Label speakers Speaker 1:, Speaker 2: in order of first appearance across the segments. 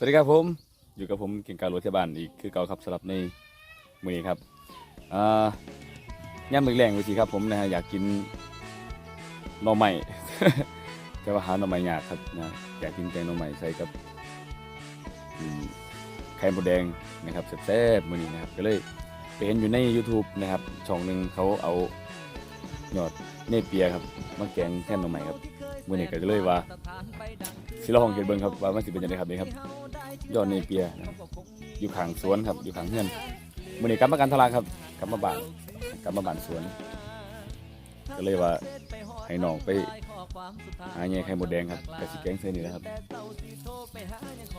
Speaker 1: สวัสดีครับผม อยู่กับผมเก่งการรถเทบาลอีกคือเก่าครับสำหรับในมือนี้ครับอ่าย่ำแรงๆไปสิครับผมนะฮะอยากกินหน่อใหม่แต่ว่าหาหน่อใหม่ยากครับนะอยากกินแกงหน่อใหม่ใส่กับไข่มดแดงนะครับแซ่บๆมือนี้นะครับก็เลยไปเห็นอยู่ใน YouTube นะครับช่องหนึ่งเขาเอายอดเนเปียครับมาแกงแท่นหน่อใหม่ครับมือนี้ก็เลยว่า สิลองเห็นเบิ่งครับว่ามันสิเป็นยังไงครับนี่ครับยอดเนเปียนะครับอยู่ข้างสวนครับอยู่ข้างเฮือนมื้อนี้กลับมากันทลาครับกลับมาบ้านกลับมาบ้านสวน ก็เลยว่าให้น้องไปหาแง่ไข่มดแดงครับกับสิแกงเส้นนี่นะครับ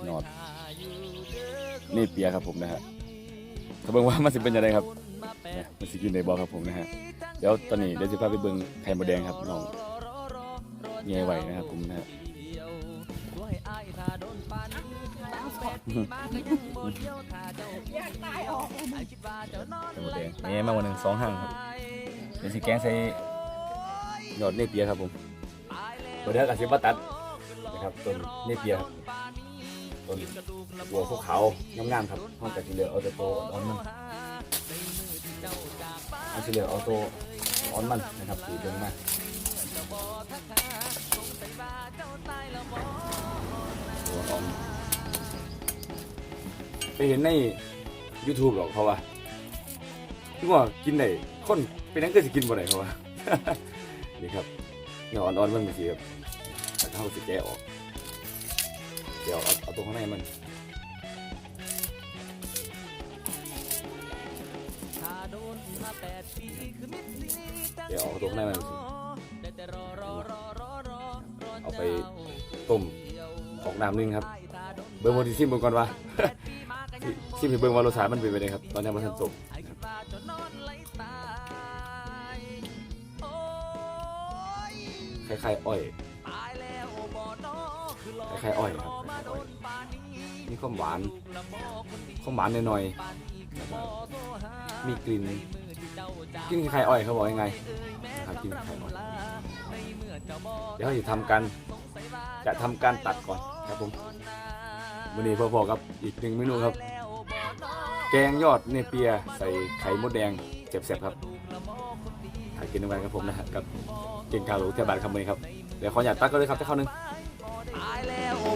Speaker 1: ยอดเนเปียครับผมนะฮะถ้าเบิ่งว่ามันสิเป็นยังไงครับเนี่ยมันสิกินได้บ่ครับผมนะฮะเดี๋ยวตอนนี้เดี๋ยวสิพาไปเบิ่งไข่มดแดงครับน้องแง่ไหวนะครับผมนะฮะ
Speaker 2: อยากตายออก
Speaker 1: ไข่มดแดงนี่มาวันหนึ่งสองห้างครับเดี๋ยวสิแกงใส่ยอดเนเปียครับผมตัวเดียวกับสิบตัดนะครับต้นเนเปียครับต้นหัวขางามๆครับห้องแต่สีเหลืองเอาแต่ตัวอ่อนมันอาสีเหลืองเอาตัวอ่อนมันนะครับสีเหลืองมาก ตัวอ่อนไปเห็นใน YouTube หรอกเขาว่าที่ว่ากินได้คนเป็นนังก็จะกินบ่ได้เขาว่านี่ครับเนื้ออ่อนๆมันเป็นสีครับแต่เขาสิแกะออกเดี๋ยวเอาเอาตรงข้างในมันเดี๋ยวเอาตรงข้างในมันสิเอาไป น้ำนึงครับ เบิ่งวันที่ซิมเบิ่งก่อนว่าซิมให้เบิ่งว่ารสชาติมันเป็นไปได้ครับ ตอนนี้มันทันจบคล้ายๆอ้อยคล้ายๆอ้อยครับคล้ายๆอ้อยมีความหวานความหวานหน่อยๆแล้วก็มีกลิ่นกลิ่นคล้ายๆอ้อยเขาบอกยังไงนะครับกลิ่นคล้ายๆอ้อยเดี๋ยวเราจะทำการ จะทำการตัดก่อนครับผมวันนี้พอๆครับอีกหนึ่งเมนูครับ แกงยอดเนเปียใส่ไข่มดแดงเจ็บๆครับหากินด้วยกันครับผมนะฮะกับเก่งกาหลูเทบานคำมือครับเดี๋ยวขออยากตักก็เลยครับถ้าเข้าหนึง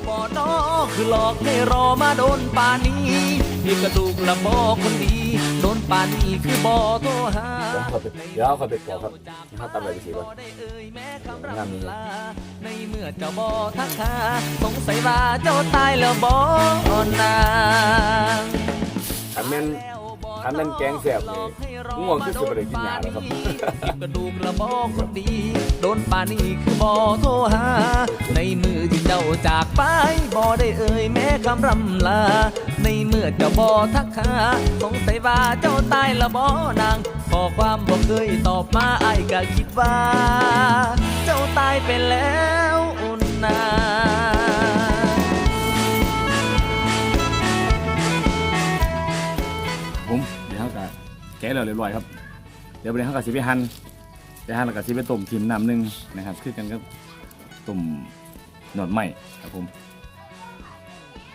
Speaker 3: บ่นอคือหลอกให้รอมาโดนป่านนี้พี่กระดูกละบ่คนดีโดนป่านนี้คือบ่โทรหา
Speaker 1: เดี๋ยวขอไปเดี๋ยวขอไปปอกครับนะครับตามแบบสีก่อน
Speaker 3: ได้เอ่ยแม้คำ
Speaker 1: งามนี้
Speaker 3: รำลาในเมื่อเจ้าบ่ทักหาสงสัยว่าเจ้าตายแล้วบ่นาง
Speaker 1: ขันแม่น ขันแม่นแกงแสบเลยง่วงคือสิบอะไรกินยาแล้วครับ
Speaker 3: กระดูกละบ่คนดี โดนป่านนี้คือบ่โทรหา ในมือที่เจ้าจากไปบ่ได้เอ่ยแม้คำรำลา ในเมื่อเจ้าบ่ทักหาสงสัยว่าเจ้าตายละบ่นางขอความบ่เคยตอบมาไอ้ายก็คิดว่า เจ้าตายไปแล้วอุ่นนา
Speaker 1: แกะแล้วเรียบร้อยครับ เดี๋ยวไปเดี๋ยวเขาก็สิไปหั่นไปหั่นแล้วก็สิไปต้มทิมน้ำหนึ่งนะครับคือกันก็ต้มหนอดใหม่ครับผม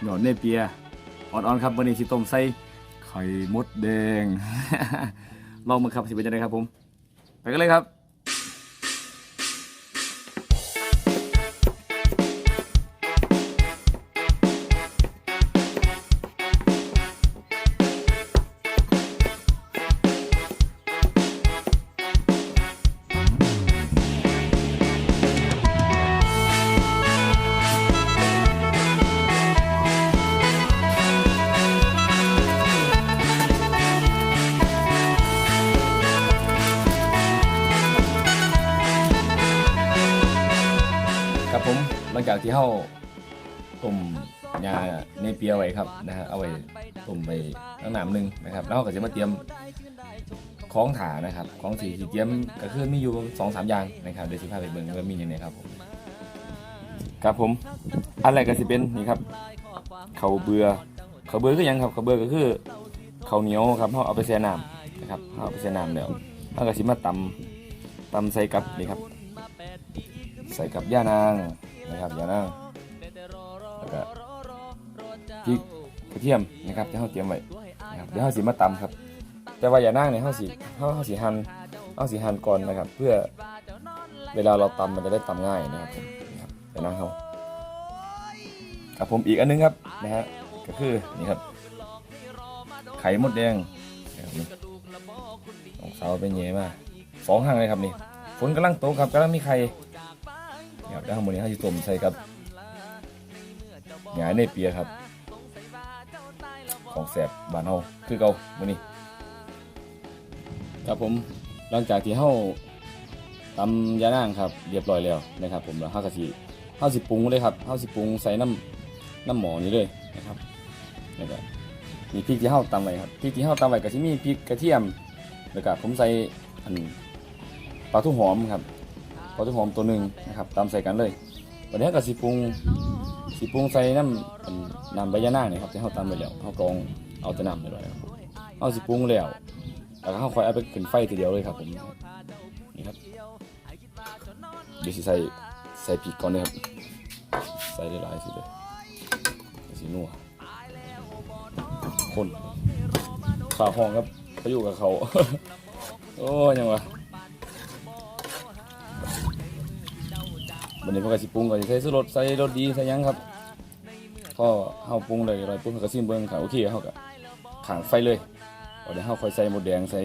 Speaker 1: หนอดเนเปียอ่อนๆครับวันนี้สิต้มใส่ไข่มดแดงลองมาครับสิเป็นยังไงครับผม ไปกันเลยครับ ครับผมหลังจากที่เขาต้มยาเนเปียไว้ครับนะฮะเอาไว้ต้มไปตั้งน้ำหนึ่งนะครับ แล้วก็จะมาเตรียมของถานะครับ ของสีที่เตรียมก็คือมีอยู่สองสามอย่างนะครับเดี๋ยวสิพาไปเบิ่งว่ามีอย่างไรครับผมครับผมอันแรกก็สิเป็นนี่ครับเขาเบื่อข้าเบื่อคือยังครับเขาเบื่อก็คือเขาเหนียวครับเขาเอาไปแช่น้ำนะครับเขาเอาไปแช่น้ำแล้วเขาก็สิมาตำตำใส่กับนี่ครับ ส่กับย่านางนะครับย่านางแล้วก็พริกกระเทียมนะครับที่เราเตรียมไว้นะครับเดี๋ยวเราสิมาตำครับ แต่ว่าย่านั่งเนี่ยเราสิเราเราสิหั่นเราสิหั่นก่อนนะครับ เพื่อเวลาเราตำมันจะได้ตำง่ายนะครับย่านั่งเขาครับผมอีกอันนึงครับนะฮะก็คือนี่ครับ ไข่มดแดงนะครับนี่สองเสาเป็นเย่มากสองห้างเลยครับนี่ฝนกำลังตกครับกำลังมีไข่ นะครับวข้างบนนี้เขาจะต้มใส่ครับหงายในเปียครับ ของแสบบานเฮาคือเก่ามื้อนี้ ครับผมหลังจากที่เฮาตำยานางครับเรียบร้อยแล้วนะครับผมแล้วเฮาก็สิเฮาสิปรุงเลยครับเฮาสิปรุงใส่น้ำน้ำหมอนี้เลยนะครับแล้วก็มีพริกที่เฮาตำไว้ครับพริกที่เฮาตำไว้ก็สิมีพริกกระเทียมแล้วก็ผมใส่อันปลาทูหอมครับ ปลาทูหอมตัวหนึ่งนะครับตำใส่กันเลยวันนี้ก็สิปรุงสีปรุงใส่น้ำน้ำใบยะนางนี่ครับที่เราตำไปแล้วเรากรองเอาแต่น้ำไปเลยครับเอาสีปรุงแล้วแล้วเราคอยเอาไปขึ้นไฟทีเดียวเลยครับผมนี่ครับเดี๋ยวสิใส่ใส่พริกก่อนเลยครับใส่หลายสิเลยสีนัวคนฝ่าห้องครับไปอยู่กับเขา โอ้ยยังวะ วันนี้พวกกสิปรุงก็สิใส่สุรสใส่รสดีใส่หยังครับพอเฮาปรุงเลยอะไรปุ๊บเขาก็ซิมเบิ่งค่ะโอเคเฮาก็ขางไฟเลยเดี๋ยวเฮาค่อยใส่หมดแดงใส่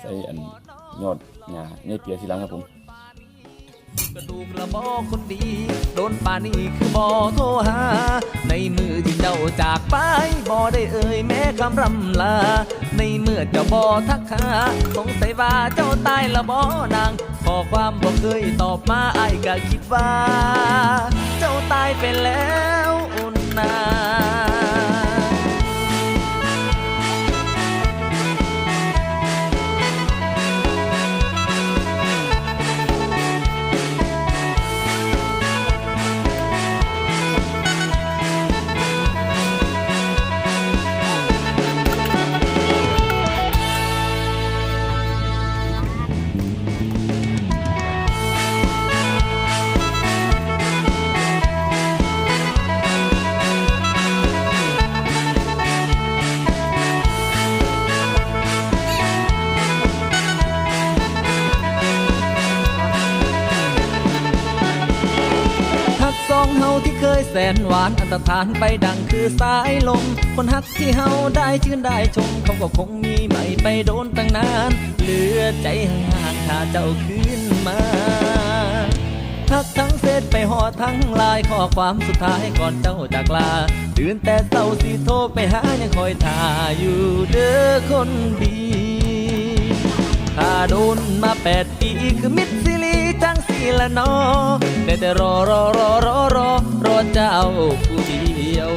Speaker 1: ใส่อันยอดหญ้าในเปียทีหลังครับผม
Speaker 3: กระดูกละบอคนดี โดนป่านี่คือบอโทรหา ในมือที่เจ้าจากไปบอได้เอ่ยแม้คำรำลา ในเมื่อเจ้าบอทักหาสงสัยว่าเจ้าตายละบอนางขอความบอกเคยตอบมาไอ้ก็คิดว่า เจ้าตายไปแล้วอุนนา ยแสนหวานอันตรธานไปดังคือสายลม คนฮักที่เฮาได้ชื่นได้ชมเขาก็คงมีไม่ไปโดนตั้งนาน เหลือใจห่างถ้าเจ้าคืนมาฮักทั้งเฟซไปหอทั้งลน์ข้อความสุดท้ายก่อนเจ้าจากลาตื่นแต่เศร้าสิโทรไปหายังคอยท่าอยู่เด้อคนดี ถ้าโดนมาแปดปีคือมิดซิลีจังสี ละนอได้แต่รอรอรอรอรอรอเจ้าผู้เดียว